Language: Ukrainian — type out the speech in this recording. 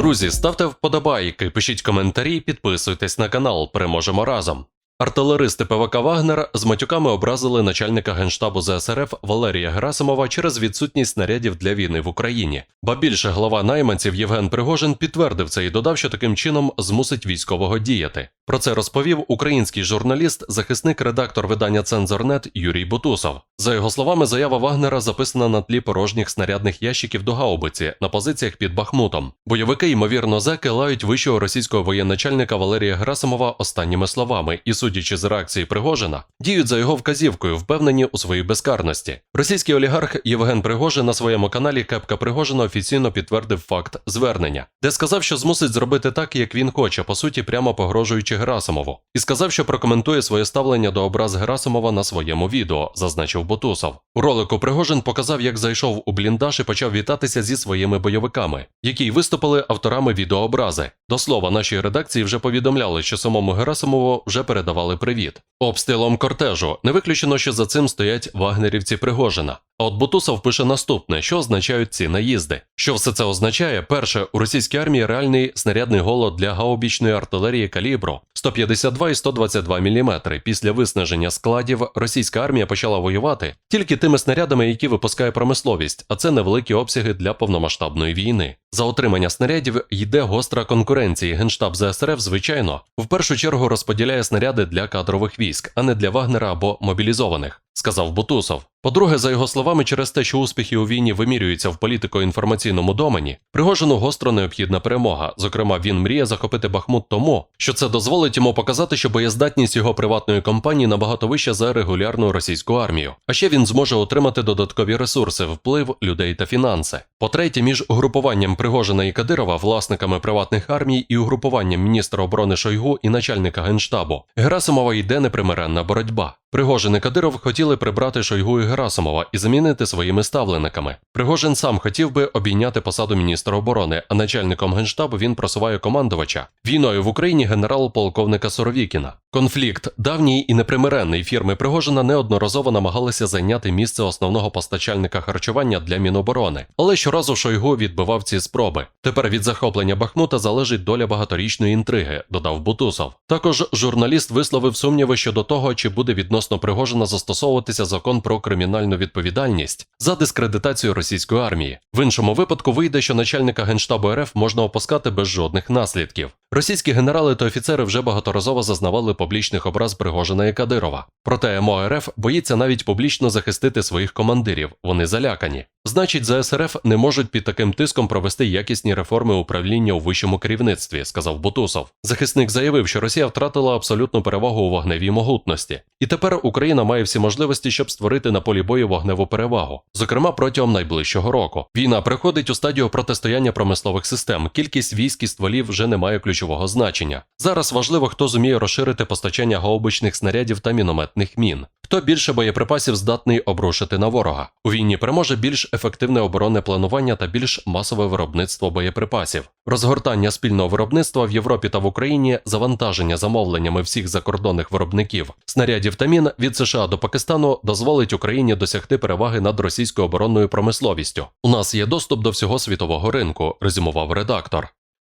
Друзі, ставте вподобайки, пишіть коментарі, підписуйтесь на канал. Переможемо разом. Артилеристи ПВК Вагнер з матюками образили начальника генштабу ЗСРФ Валерія Герасимова через відсутність снарядів для війни в Україні. Ба більше глава найманців Євген Пригожин підтвердив це і додав, що таким чином змусить військового діяти. Про це розповів український журналіст, захисник, редактор видання Цензорнет Юрій Бутусов. За його словами, заява Вагнера записана на тлі порожніх снарядних ящиків до гаубиці на позиціях під Бахмутом. Бойовики, ймовірно, зеки лають вищого російського воєначальника Валерія Герасимова останніми словами і, судячи з реакції Пригожина, діють за його вказівкою, впевнені у своїй безкарності. Російський олігарх Євген Пригожин на своєму каналі Кепка Пригожина офіційно підтвердив факт звернення, де сказав, що змусить зробити так, як він хоче, по суті, прямо погрожуючи Герасимову, і сказав, що прокоментує своє ставлення до образ Герасимова на своєму відео, зазначив Бутусов. У ролику Пригожин показав, як зайшов у бліндаж і почав вітатися зі своїми бойовиками, які виступили авторами відеообрази. До слова, нашій редакції вже повідомляли, що самому Герасимову вже передавали привіт. Обстрілом кортежу не виключено, що за цим стоять вагнерівці Пригожина. А от Бутусов пише наступне, що означають ці наїзди. Що все це означає? Перше, у російській армії реальний снарядний голод для гаубічної артилерії калібру 152 і 122 мм. Після виснаження складів російська армія почала воювати тільки тими снарядами, які випускає промисловість, а це невеликі обсяги для повномасштабної війни. За отримання снарядів йде гостра конкуренція. Генштаб ЗСРФ, звичайно, в першу чергу розподіляє снаряди для кадрових військ, а не для Вагнера або мобілізованих, сказав Бутусов. По-друге, за його словами, через те, що успіхи у війні вимірюються в політико-інформаційному домені, Пригожину гостро необхідна перемога. Зокрема, він мріє захопити Бахмут тому, що це дозволить йому показати, що боєздатність його приватної компанії набагато вища за регулярну російську армію. А ще він зможе отримати додаткові ресурси, вплив людей та фінанси. По-третє, між угрупуванням Пригожина і Кадирова, власниками приватних армій, і угрупуванням міністра оборони Шойгу і начальника генштабу Герасимова йде непримиренна боротьба. Пригожин і Кадиров хотіли прибрати Шойгу і Герасимова і замінити своїми ставлениками. Пригожин сам хотів би обійняти посаду міністра оборони, а начальником генштабу він просуває командувача війною в Україні генерал-полковника Соровікіна. Конфлікт давній і непримиренний фірми Пригожина неодноразово намагалися зайняти місце основного постачальника харчування для Міноборони, але щоразу Шойгу відбивав ці спроби. Тепер від захоплення Бахмута залежить доля багаторічної інтриги, додав Бутусов. Також журналіст висловив сумніви щодо того, чи буде відносно Пригожина застосовуватися закон про кримінальну відповідальність за дискредитацію російської армії. В іншому випадку вийде, що начальника генштабу РФ можна опускати без жодних наслідків. Російські генерали та офіцери вже багаторазово зазнавали публічних образ Пригожина і Кадирова. Проте МО РФ боїться навіть публічно захистити своїх командирів. Вони залякані. Значить, ЗСРФ не можуть під таким тиском провести якісні реформи управління у вищому керівництві, сказав Бутусов. Захисник заявив, що Росія втратила абсолютну перевагу у вогневій могутності, і тепер Україна має всі можливості, щоб створити на полі бою вогневу перевагу, зокрема протягом найближчого року. Війна приходить у стадію протистояння промислових систем. Кількість військ і стволів вже не має ключового значення. Зараз важливо, хто зуміє розширити постачання гаубичних снарядів та мінометних мін. Хто більше боєприпасів здатний обрушити на ворога? У війні переможе більш ефективне оборонне планування та більш масове виробництво боєприпасів. Розгортання спільного виробництва в Європі та в Україні, завантаження замовленнями всіх закордонних виробників, снарядів та мін від США до Пакистану дозволить Україні досягти переваги над російською оборонною промисловістю. У нас є доступ до всього світового ринку, резюмував редактор.